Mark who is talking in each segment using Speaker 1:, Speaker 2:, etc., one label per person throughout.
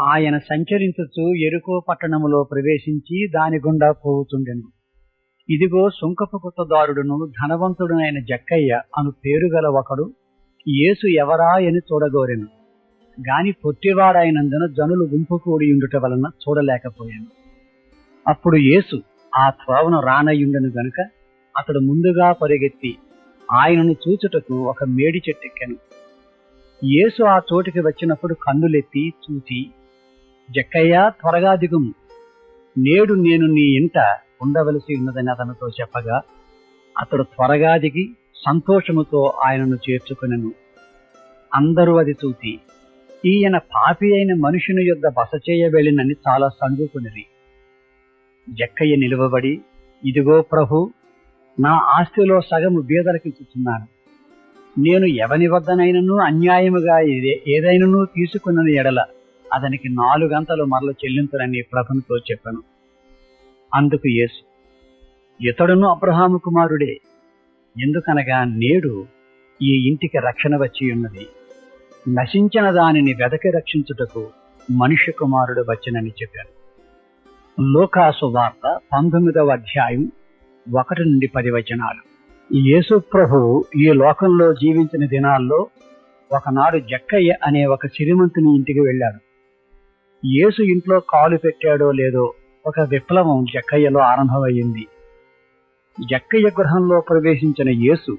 Speaker 1: ఆయన సంచరించుచు ఎరుకో పట్టణములో ప్రవేశించి దాని గుండా పోవుతుండెను ఇదిగో సుంకపు కుత్తదారుడును ధనవంతుడునైన జక్కయ్య అను పేరు గల ఒకడు యేసు ఎవరా అని చూడగోరెను. గాని పొట్టివాడైనందున జనులు గుంపు కూడి ఉండుట వలన చూడలేకపోయాను. అప్పుడు యేసు ఆ త్రోవను రానయ్యుండెను గనుక అతడు ముందుగా పరిగెత్తి ఆయనను చూచుటకు ఒక మేడి చెట్టెక్కాను. యేసు ఆ చోటికి వచ్చినప్పుడు కన్నులెత్తి చూసి జక్కయ్య త్వరగా దిగుము. నేడు నేను నీ ఇంట ఉండవలసి ఉన్నదని అతనితో చెప్పగా అతడు త్వరగా దిగి సంతోషముతో ఆయనను చేర్చుకునను. అందరూ అది చూసి ఈయన పాపి అయిన మనుషుని యొద్ద బస చేయవెళ్ళినని చాలా సందుకునిరి. జక్కయ్య నిలువబడి ఇదిగో ప్రభు నా ఆస్తిలో సగము బీదలకిచ్చుచున్నాను నేను ఎవని వద్దనైనను అన్యాయముగా ఏదైనను తీసుకున్న ఎడల. అతనికి నాలుగంతలు మరల చెల్లింపునని ప్రభునితో చెప్పాను. అందుకు యేసు ఇతడును అబ్రహాము కుమారుడే ఎందుకనగా నేడు ఈ ఇంటికి రక్షణ వచ్చి ఉన్నది. నశించిన దానిని వెదకి రక్షించుటకు మనుష్య కుమారుడు వచ్చినని చెప్పారు లోకాసు వార్త పంతొమ్మిదవ అధ్యాయం ఒకటి నుండి పది వచనాలు. యేసు ప్రభువు ఈ లోకంలో జీవించిన దినాల్లో ఒకనాడు జక్కయ్య అనే ఒక సిరిమంతుని ఇంటికి వెళ్ళాడు. యేసు ఇంట్లో కాలు పెట్టాడో లేదో ఒక విప్లవం జక్కయ్యలో ఆరంభమయ్యింది. జక్కయ్య గృహంలో ప్రవేశించిన యేసు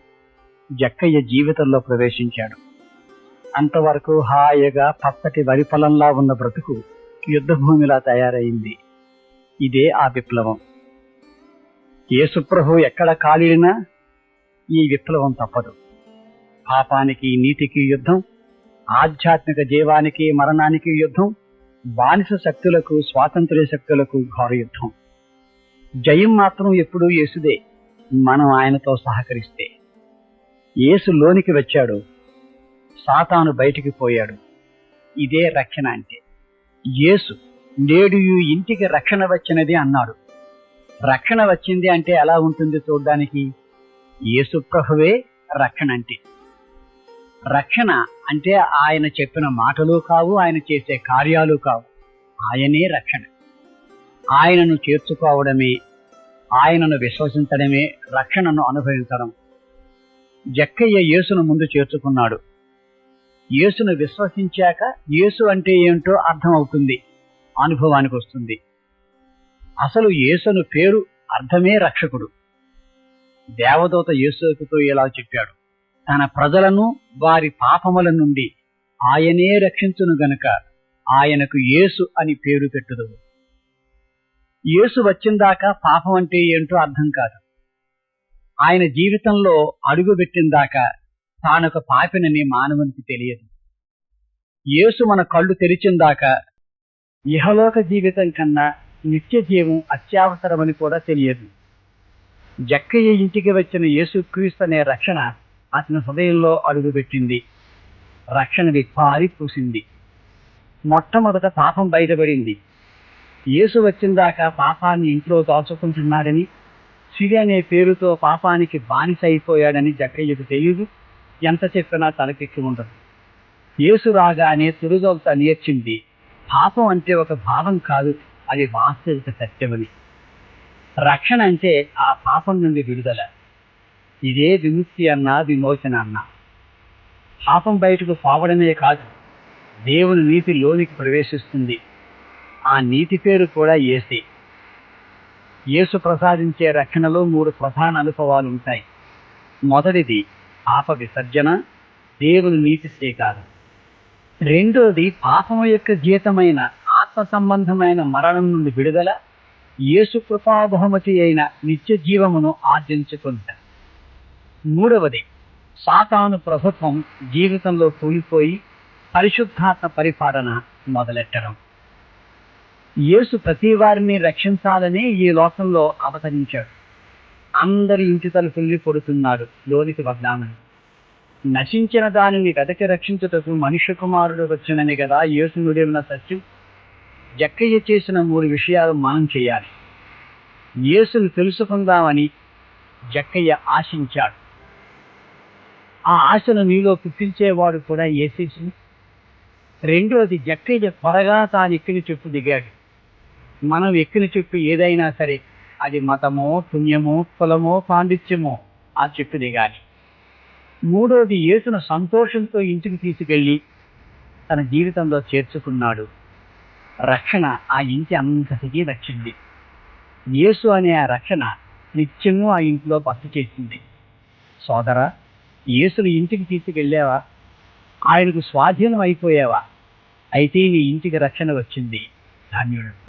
Speaker 1: జక్కయ్య జీవితంలో ప్రవేశించాడు. అంతవరకు హాయిగా పచ్చటి వరి పొలంలా ఉన్న బ్రతుకు యుద్ధభూమిలా తయారైంది. ఇదే ఆ విప్లవం. యేసుప్రభు ఎక్కడ కాలిడినా ఈ విప్లవం తప్పదు. పాపానికి నీతికి యుద్ధం ఆధ్యాత్మిక జీవానికి మరణానికి యుద్ధం బానిస శక్తులకు స్వాతంత్ర్య శక్తులకు ఘోర యుద్ధం. జయం మాత్రం ఎప్పుడూ యేసుదే. మనం ఆయనతో సహకరిస్తే. యేసు లోనికి వచ్చాడు. సాతాను బయటికి పోయాడు. ఇదే రక్షణ అంటే. యేసు నేడు ఈ ఇంటికి రక్షణ వచ్చినది అన్నాడు. రక్షణ వచ్చింది అంటే ఎలా ఉంటుంది చూడ్డానికి? యేసు ప్రభువే రక్షణ అంటే. రక్షణ అంటే ఆయన చెప్పిన మాటలు కావు ఆయన చేసే కార్యాలు కావు. ఆయనే రక్షణ. ఆయనను చేర్చుకోవడమే ఆయనను విశ్వసించడమే రక్షణను అనుభవించడం. జక్కయ్య యేసును ముందు చేర్చుకున్నాడు. యేసును విశ్వసించాక యేసు అంటే ఏంటో అర్థమవుతుంది అనుభవానికి వస్తుంది. అసలు యేసును పేరు అర్థమే రక్షకుడు. దేవదూత యేసుతో ఇలా చెప్పాడు. తన ప్రజలను వారి పాపముల నుండి ఆయనే రక్షించును గనుక ఆయనకు యేసు అని పేరు పెట్టుదు యేసు వచ్చిందాకా పాపం అంటే ఏంటో అర్థం కాదు. ఆయన జీవితంలో అడుగు పెట్టిందాకా తానొక పాపినని మానవునికి తెలియదు. యేసు మన కళ్ళు తెరిచిందాకా ఇహలోక జీవితం కన్నా నిత్య జీవం అత్యవసరమని కూడా తెలియదు. జక్కయ్య ఇంటికి వచ్చిన యేసుక్రీస్తు అనే రక్షణ అతని హృదయంలో అడుగుపెట్టింది. రక్షణది పారి పూసింది. మొట్టమొదట పాపం బయటపడింది. యేసు వచ్చిందాకా పాపాన్ని ఇంట్లో దాచుకుంటున్నాడని సిరి అనే పేరుతో పాపానికి బానిస అయిపోయాడని జక్కయ్యకు తెలియదు. ఎంత చెప్పినా తలకెక్కి ఉండదు. యేసు రాగానే తిరుగొలత నేర్చింది పాపం అంటే ఒక భావం కాదు అది వాస్తవిక సత్యమని. రక్షణ అంటే ఆ పాపం నుండి విడుదల. ఇదే విముక్తి అన్నా విమోచన అన్నా. పాపం బయటకు పావడమే కాదు దేవుని నీతి లోనికి ప్రవేశిస్తుంది. ఆ నీతి పేరు కూడా ఏసే యేసు ప్రసాదించే రక్షణలో మూడు ప్రధాన అనుభవాలు ఉంటాయి మొదటిది పాప విసర్జన దేవుని నీతి స్వీకారం. రెండోది పాపము యొక్క జీతమైన ఆత్మ సంబంధమైన మరణం నుండి విడుదల యేసు కృపాబహుమతి అయిన నిత్య జీవమును ఆర్జించుకుంటారు మూడవది సాతాను ప్రభుత్వం జీవితంలో కూలిపోయి పరిశుద్ధాత్మ పరిపాలన మొదలెట్టడం. యేసు ప్రతి వారిని రక్షించాలని ఈ లోకంలో అవతరించాడు. అందరి ఇంటి తలుపుల్ని కొడుతున్నారు లోనికి వద్దామని. నశించిన దానిని వెదకి రక్షించుటకు మనుష్య కుమారుడు వచ్చినని కదా యేసు నుడిన సత్యం. జక్కయ్య చేసిన మూడు విషయాలు మనం చేయాలి. యేసును తెలుసుకుందామని జక్కయ్య ఆశించాడు. ఆ ఆశను నీలో పుట్టించేవాడు కూడా ఏసేసి రెండోది జక్రీజ త్వరగా తాను ఎక్కిన చెప్పు దిగాడు. మనం ఎక్కిన చెప్పు ఏదైనా సరే అది మతమో పుణ్యమో కులమో పాండిత్యమో ఆ చెప్పు దిగాలి. మూడోది యేసును సంతోషంతో ఇంటికి తీసుకెళ్ళి తన జీవితంలో చేర్చుకున్నాడు. రక్షణ ఆ ఇంటి అంతటికీ రక్షింది. యేసు అనే ఆ రక్షణ నిత్యము ఆ ఇంట్లో బస చేసింది సోదరా యేసుని ఇంటికి తీసుకెళ్ళావా? ఆయనకు స్వాధీనం అయిపోయావా? అయితే నీ ఇంటికి రక్షణ వచ్చింది. ధన్యుడు.